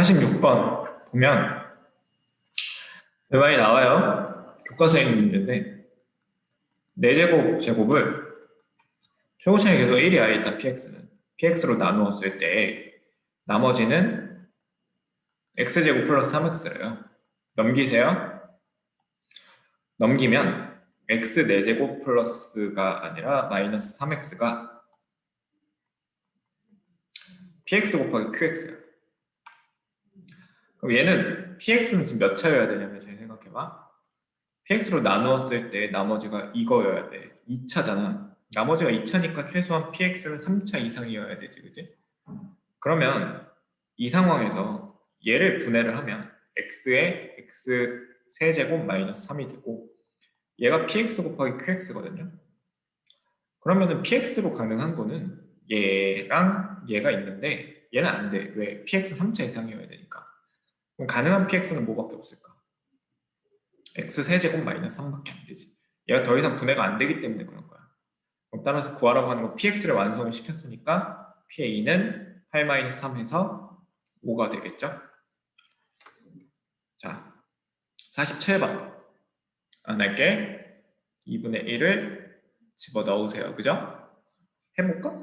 46번 보면 많이 나와요. 교과서에 있는 문제인데 4제곱 제곱을 최고차이 계속 1이야 일단 px는 px로 나누었을 때 나머지는 x제곱 플러스 3x래요. 넘기세요. 넘기면 x 4제곱 플러스가 아니라 마이너스 3x가 px 곱하기 qx야. 그럼 얘는 px는 지금 몇 차여야 되냐면 잘 생각해봐. px로 나누었을 때 나머지가 이거여야 돼. 2차잖아. 나머지가 2차니까 최소한 px는 3차 이상이어야 되지, 그지? 그러면 이 상황에서 얘를 분해를 하면 x에 x 세제곱 마이너스 3이 되고 얘가 px 곱하기 qx거든요. 그러면은 px로 가능한 거는 얘랑 얘가 있는데 얘는 안 돼. 왜? px 3차 이상이어야 되니까. 그럼 가능한 px는 뭐밖에 없을까? x 세제곱 마이너스 3밖에 안 되지. 얘가 더 이상 분해가 안 되기 때문에 그런 거야. 그럼 따라서 구하라고 하는 건 px를 완성을 시켰으니까 pa는 8 마이너스 3 해서 5가 되겠죠? 자, 47번. 안 할게. 2분의 1을 집어 넣으세요. 그죠? 해볼까?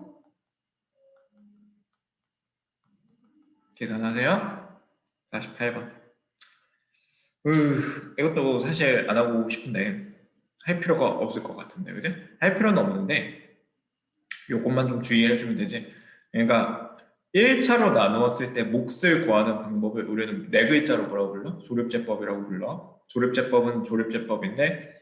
계산하세요. 48번. 으, 이것도 사실 안 하고 싶은데 할 필요가 없을 것 같은데, 그지? 할 필요는 없는데 요것만 좀 주의해 주면 되지. 그러니까 1차로 나누었을 때 몫을 구하는 방법을 우리는 네 글자로 뭐라고 불러? 조립제법이라고 불러. 조립제법은 조립제법인데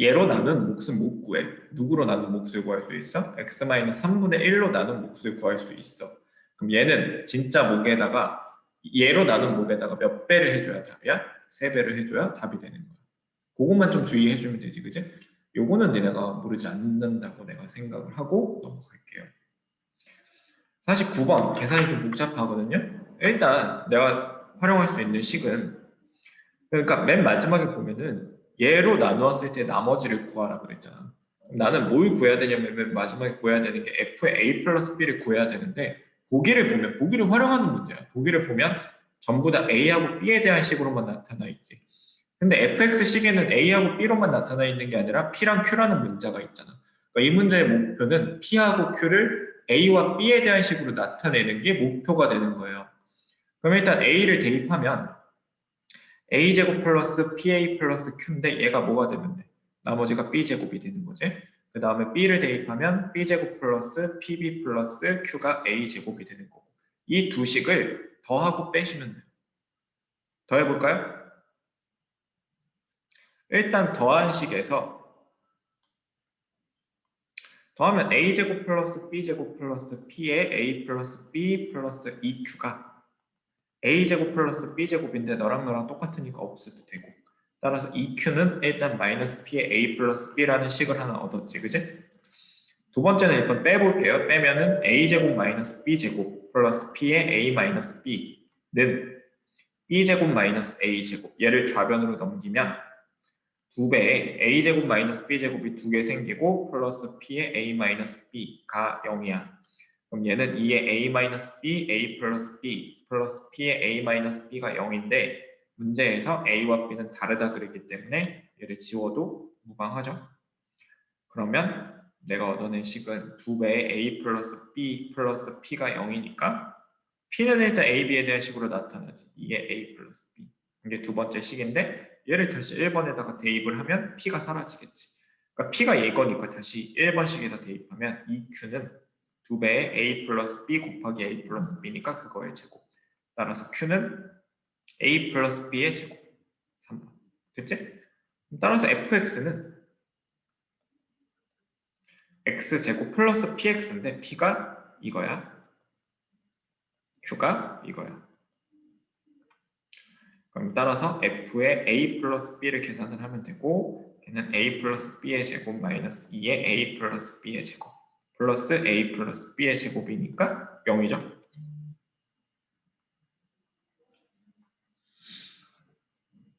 얘로 나눈 몫은 못 구해. 누구로 나눈 몫을 구할 수 있어? x-3분의 1로 나눈 몫을 구할 수 있어. 그럼 얘는 진짜 목에다가 얘로 나눈 목에다가 몇 배를 해줘야 답이야? 세 배를 해줘야 답이 되는 거야. 그것만 좀 주의해주면 되지, 그지? 요거는 내가 모르지 않는다고 내가 생각을 하고 넘어갈게요. 49번 계산이 좀 복잡하거든요. 일단 내가 활용할 수 있는 식은 그러니까 맨 마지막에 보면은 얘로 나누었을 때 나머지를 구하라 그랬잖아. 나는 뭘 구해야 되냐면 맨 마지막에 구해야 되는 게 f의 a 플러스 b를 구해야 되는데 보기를 보면 보기를 활용하는 문제야. 보기를 보면 전부 다 a하고 b에 대한 식으로만 나타나 있지. 근데 fx 식에는 a하고 b로만 나타나 있는 게 아니라 p랑 q라는 문자가 있잖아. 그러니까 이 문제의 목표는 p하고 q를 a와 b에 대한 식으로 나타내는 게 목표가 되는 거예요. 그럼 일단 a를 대입하면 a제곱 플러스 pa 플러스 q인데 얘가 뭐가 되면 돼? 나머지가 b제곱이 되는 거지. 그 다음에 b를 대입하면 b제곱 플러스 pb 플러스 q가 a제곱이 되는 거고 이 두 식을 더하고 빼시면 돼요. 더해볼까요? 일단 더한 식에서 더하면 a제곱 플러스 b제곱 플러스 p에 a 플러스 b 플러스 2q가 a제곱 플러스 b제곱인데 너랑 너랑 똑같으니까 없어도 되고 따라서 2q는 일단 마이너스 p에 a 플러스 b라는 식을 하나 얻었지 그지? 두 번째는 일단 빼볼게요 빼면은 a제곱 마이너스 b제곱 플러스 p에 a 마이너스 b는 b제곱 마이너스 a제곱 얘를 좌변으로 넘기면 두 배에 a제곱 마이너스 b제곱이 두 개 생기고 플러스 p의 a 마이너스 b가 0이야. 그럼 얘는 2의 a 마이너스 b, a 플러스 b 플러스 p의 a 마이너스 b가 0인데 문제에서 a와 b는 다르다 그랬기 때문에 얘를 지워도 무방하죠. 그러면 내가 얻어낸 식은 두 배의 a 플러스 b 플러스 p가 0이니까 p는 일단 a, b에 대한 식으로 나타나지. 2의 a 플러스 b. 이게 두 번째 식인데 얘를 다시 1번에다가 대입을 하면 P가 사라지겠지. 그러니까 P가 얘거니까 다시 1번 식에다 대입하면 이 Q는 두 배의 A 플러스 B 곱하기 A 플러스 B니까 그거의 제곱. 따라서 Q는 A 플러스 B의 제곱. 3번. 됐지? 따라서 fx는 x제곱 플러스 px인데 p가 이거야. q가 이거야. 그럼 따라서 f의 a 플러스 b를 계산을 하면 되고 걔는 a 플러스 b의 제곱 마이너스 2의 a 플러스 b의 제곱 플러스 a 플러스 b의 제곱이니까 0이죠.